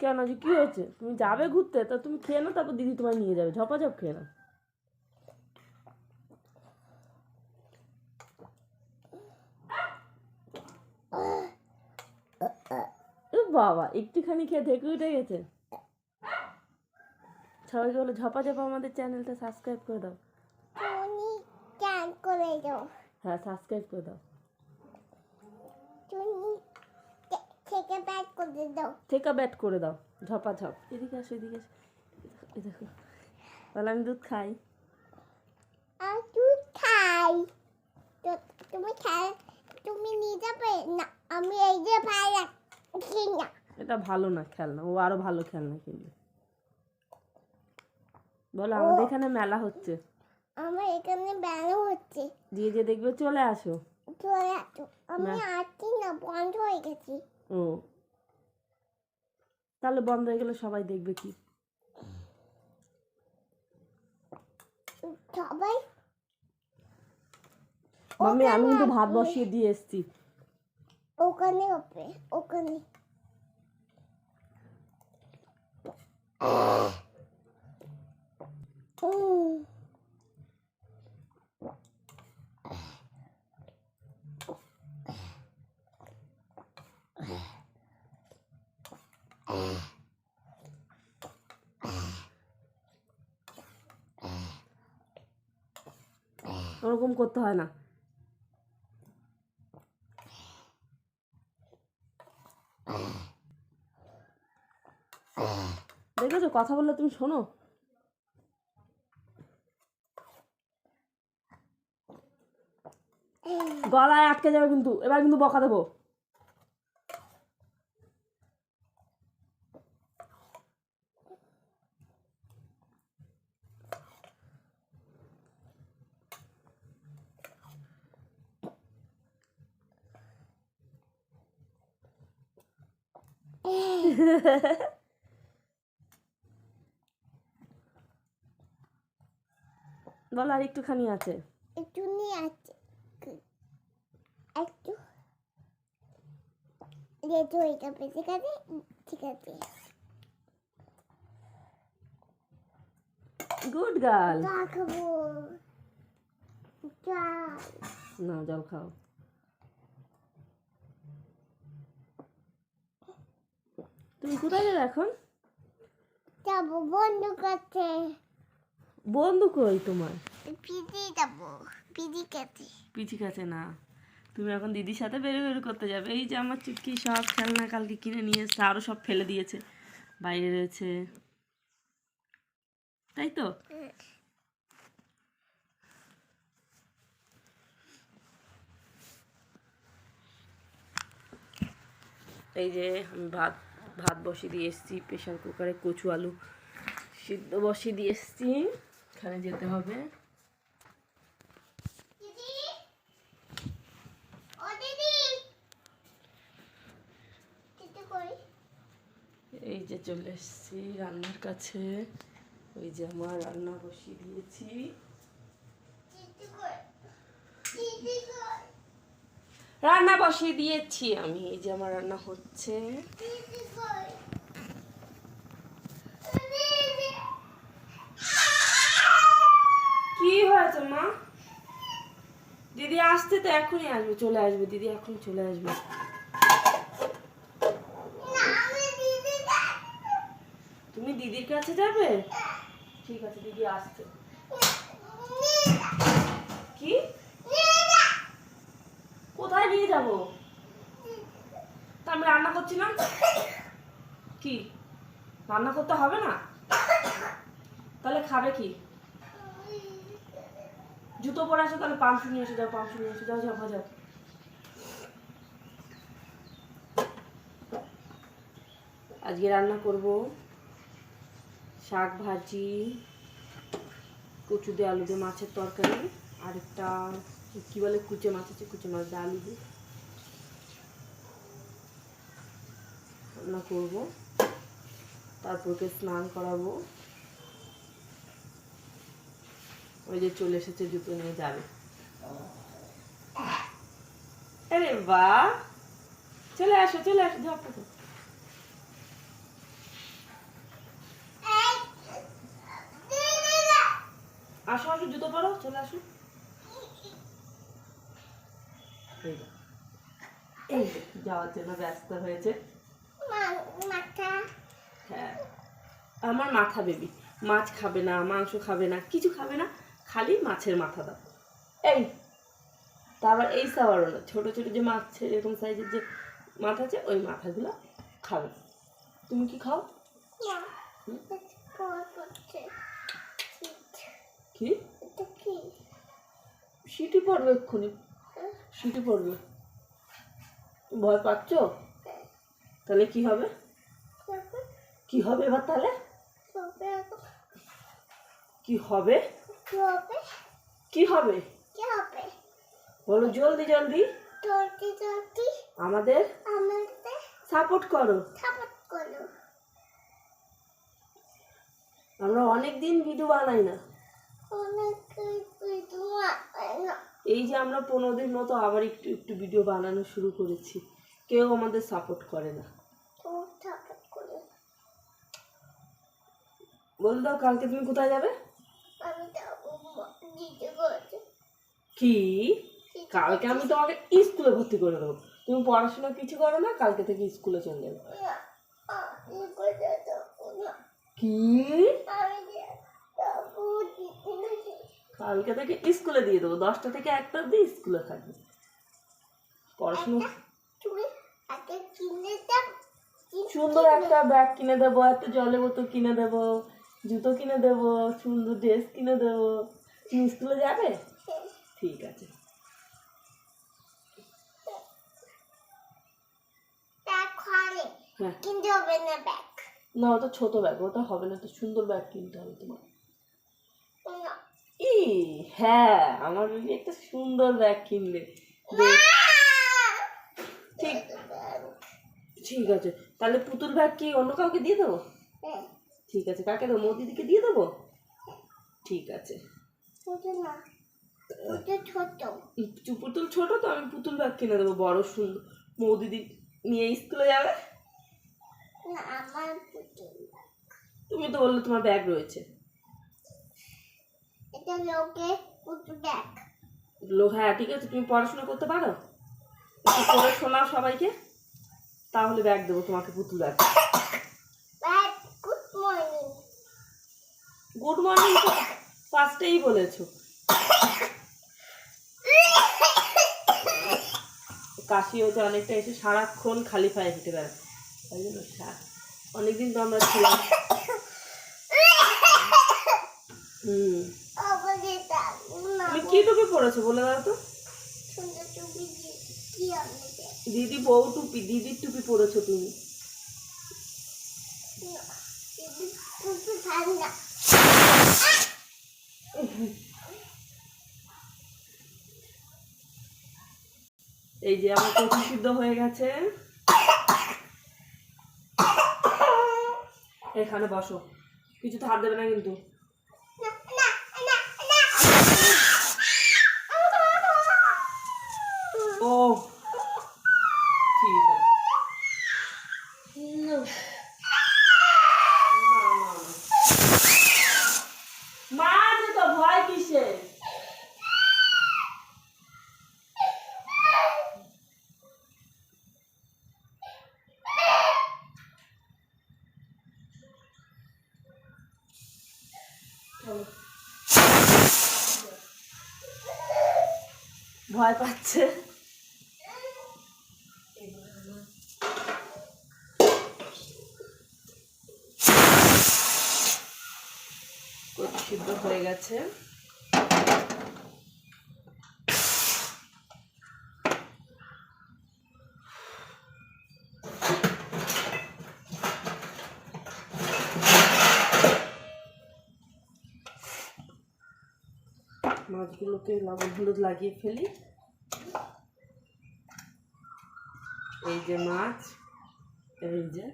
কেন যে কি হয়েছে? তুমি যাবে ঘুরতে তা তুমি খেয়ে নাও তারপর দিদি তোমায় নিয়ে যাবে। ঝপাঝপ খেয়ে নাও। বাবা একটুখানি খেয়ে ঢেকে উঠে গেছে। সবাইকে বলো ঝপা ঝপা আমাদের চ্যানেলটা সাবস্ক্রাইব করে দাও। করে দাও। হ্যাঁ সাবস্ক্রাইব করে দাও। থেকে ব্যাট করে দাও ঠেকা ব্যাট করে দাও। ঝপাঝপ। এদিকে আসো এদিকে আসো। এই দেখো তাহলে আমি দুধ খাই। আর দুধ খাই। তুমি খাই তুমি নিয়ে যাবে না আমি এই যে ভাই না। এটা ভালো না খেলনা ও আরও ভালো খেলনা কিনবে বলো আমাদের এখানে মেলা হচ্ছে। আমার এখানে বেড়ানো হচ্ছে। দিয়ে যে দেখবে চলে আসো। চলে আসো। আমি আসছি না বন্ধ হয়ে গেছি। ও। তাহলে বন্ধ হয়ে গেলে সবাই দেখবে কি? সবাই? মাম্মি আমি কিন্তু ভাত বসিয়ে দিয়ে এসেছি। ওখানে হবে ওখানে। উম, ওরকম করতে হয় না। দেখেছ? কথা বললে তুমি শোনো। গলায় আটকে যাবে কিন্তু। এবার কিন্তু বকা দেবো। বলো আর একটুখানি আছে। একটু নিয়ে আছে একটু। লেট হয়ে যাবে ঠিক আছে? ঠিক আছে। Good girl. চা খাব। চা। না জল খাও। তুমি কোথায় যাবে এখন? যাব বন্ধু কাছে। বন্ধু কই তোমার? পিজি যাব পিজি কাছে। পিছি কাছে না। তুমি এখন দিদির সাথে বেরো বেরো করতে যাবে। এই যে আমার চুটকি সব খেলনা কালকে কিনে নিয়ে এসছে আরও সব ফেলে দিয়েছে। বাইরে রয়েছে। তাই তো? এই যে আমি ভাত ভাত বসিয়ে দিয়ে এসেছি প্রেশার কুকারে কচু আলু সিদ্ধ বসিয়ে দিয়ে এসেছি। এখানে যেতে হবে। এই যে চলে এসেছি রান্নার কাছে। ওই যে আমার রান্না বসিয়ে দিয়েছি দিদি কই দিদি কই রান্না বসিয়ে দিয়েছি আমি, এই যে আমার রান্না হচ্ছে। কি হয়েছে মা? দিদি আসতে তো এখনই আসবে, চলে আসবে, দিদি এখন চলে আসবে। তুমি দিদির কাছে যাবে? ঠিক আছে, দিদি আসছে। কি? যাব? তা আমি রান্না করছি না কি? রান্না করতে হবে না? তাহলে খাবে কি? জুতো পরে আসো তাহলে পাম্পশু নিয়ে এসে যাও পাম্পশু নিয়ে এসে যাও যাও যাও আজকে রান্না করব শাক ভাজি কচু দিয়ে আলু দিয়ে মাছের তরকারি, আর একটা কি বলে কুচে মাছ আছে, কুচে মাছ দিয়ে আলু দিয়ে। রান্না করব। তারপরকে স্নান করাবো। ওই যে চলে এসেছে, জুতো নিয়ে যাবে। আরে বা চলে আসো চলে আসো আসো আসো, জুতো পরো, চলে আসো। যাওয়ার জন্য ব্যস্ত হয়েছে। হ্যাঁ। আমার মাথা বেবি মাছ খাবে না মাংস খাবে না কিছু খাবে না খালি মাছের মাথা দাও। এই তারপর এই সাওয়ারও না ছোটো ছোটো যে মাছ এরকম সাইজের যে মাথা আছে ওই মাথাগুলো খাবে। তুমি কি খাও? কি সিটি পড়বে এক্ষুনি। সিটি পড়বে। ভয় পাচ্ছ? তাহলে কি হবে? কি হবে এবার তাহলে? কি হবে? কি হবে? বলো জলদি জলদি। জলদি জলদি। আমাদের আমাদের সাপোর্ট করো। সাপোর্ট করো। আমরা অনেক দিন ভিডিও বানাই না। এই যে আমরা পনেরো দিন মতো আবার একটু একটু ভিডিও বানানো শুরু করেছি। কেউ আমাদের সাপোর্ট করে না তো সাপোর্ট করো বল দাও কালকে তুমি কোথায় যাবে? কি? কালকে আমি তোমাকে স্কুলে ভর্তি করে দেবো। তুমি পড়াশোনা কিছু করো না কালকে থেকে স্কুলে চলে যাবে। কি? কালকে থেকে স্কুলে দিয়ে দেবো। দশটা থেকে একটা অব্দি স্কুলে থাকবে। পড়াশোনা সুন্দর একটা ব্যাগ কিনে দেবো একটা জলের বোতল কিনে দেবো। জুতো কিনে দেবো সুন্দর ড্রেস কিনে দেবো। তুমি স্কুলে যাবে? ঠিক আছে। হ্যাঁ। কিনতে হবে না ব্যাগ না ওটা ছোট ব্যাগ ওটা হবে না একটা সুন্দর ব্যাগ কিনতে হবে তোমার। না। ই হ্যাঁ আমার বেবি একটা সুন্দর ব্যাগ কিনবে ঠিক। ঠিক আছে তাহলে পুতুল ব্যাগ কি অন্য কাউকে দিয়ে দেবো? হ্যাঁ। ঠিক আছে কাকে দেবো? মোদিদিকে দিয়ে দেবো? ঠিক আছে। পুতুল ছোট তো আমি পুতুল ব্যাগ কিনে দেবো বড় সুন্দর। মৌদিদি নিয়ে স্কুলে যাবে? তুমি তো বললে তোমার ব্যাগ রয়েছে। এটা লোকে ব্যাগ। লো হ্যাঁ ঠিক আছে তুমি পড়াশোনা করতে পারো? পড়ে শোনাও সবাইকে। তাহলে ব্যাগ দেবো তোমাকে পুতুল ব্যাগ মর্নিং গুড মর্নিং তো ফার্স্টেই বলেছ। কাশি হচ্ছে অনেকটা এসে সারাক্ষণ খালি পায়ে হেঁটে বেড়ায় তাই জন্য অনেকদিন তো আমরা ছিলাম। হুম। তুমি কি টুপি পরেছো বলে দাও তো। দিদি বউ টুপি দিদির টুপি পরেছো তুমি না টুপি টুপি ঠান্ডা এই যে আমার কচি সিদ্ধ হয়ে গেছে। এখানে বসো। কিছু ধার দেবে না কিন্তু। ও ভয় ভয় পাচ্ছে। সিদ্ধ হয়ে গেছে। মাছগুলোকে লবণ হলুদ লাগিয়ে ফেলি। এই যে মাছ এই যে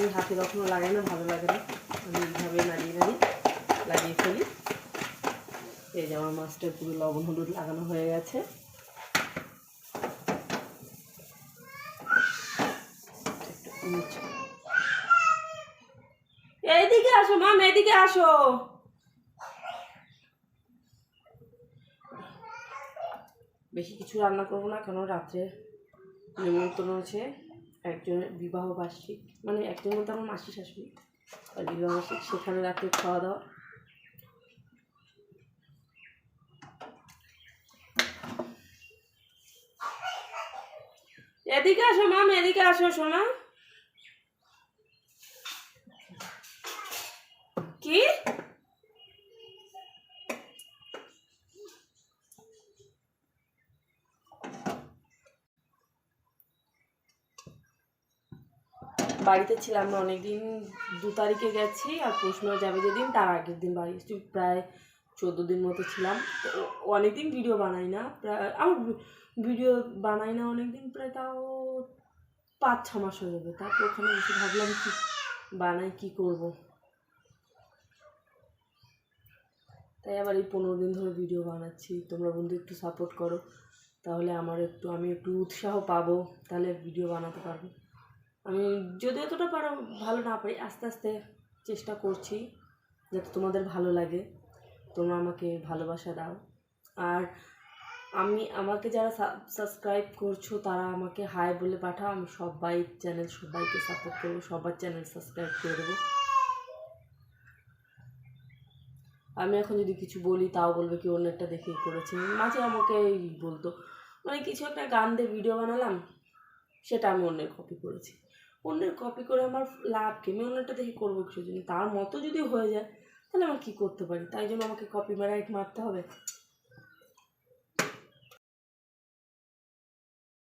আমি হাতে কখনো লাগাই না, ভালো লাগে না। আমি এইভাবে নাড়িয়ে নাড়িয়ে লাগিয়ে ফেলি। এই যে আমার মাছটা পুরো লবণ হলুদ লাগানো হয়ে গেছে। এইদিকে আসো মাম এইদিকে আসো। বেশি কিছু রান্না করব না কারণ রাত্রে নিমন্ত্রণ আছে। একজনের বিবাহ বার্ষিক মানে একজন বলতে আমার মাসি শাশুড়ি। আর বিবাহ বার্ষিক সেখানে রাত্রে খাওয়া দাওয়া। এদিকে আসো মাম এদিকে আসো, সোনা। বাড়িতে ছিলাম না, অনেকদিন দু তারিখে গেছি আর প্রশ্ন যাবে যেদিন, তার আগের দিন বাড়ি প্রায় চোদ্দ দিন মতো ছিলাম। তো অনেকদিন ভিডিও বানাই না, প্রায় আমার ভিডিও বানাই না অনেকদিন, প্রায় তাও পাঁচ, ছ মাস হয়ে যাবে। তারপর ওখানে এসে ভাবলাম কি বানাই, কি করব? তাই আবার এই পনেরো দিন ধরে ভিডিও বানাচ্ছি। তোমরা বন্ধু একটু সাপোর্ট করো, তাহলে আমার একটু, আমি একটু উৎসাহ পাবো, তাহলে ভিডিও বানাতে পারব। আমি যদি এতটা পারো, ভালো না পারি, আস্তে আস্তে চেষ্টা করছি যাতে তোমাদের ভালো লাগে। তোমরা আমাকে ভালোবাসা দাও। আর আমি, আমাকে যারা সাবস্ক্রাইব করছ, তারা আমাকে হাই বলে পাঠাও। আমি সবাই চ্যানেল সবাইকে সাপোর্ট করব, সবার চ্যানেল সাবস্ক্রাইব করে দেবো। আমি এখন যদি কিছু বলি, তাও বলবে কি অন্যেরটা দেখেই করেছে। মাঝে আমাকে বলতো মানে কিছু একটা গান দিয়ে ভিডিও বানালাম, সেটা আমি অন্যের কপি করেছি। অন্যের কপি করে আমার লাভ কি? আমি অন্যটা দেখে করব কিছু জন্য? তার মতো যদি হয়ে যায়, তাহলে আমার কী করতে পারি? তাই জন্য আমাকে কপি রাইট মারতে হবে।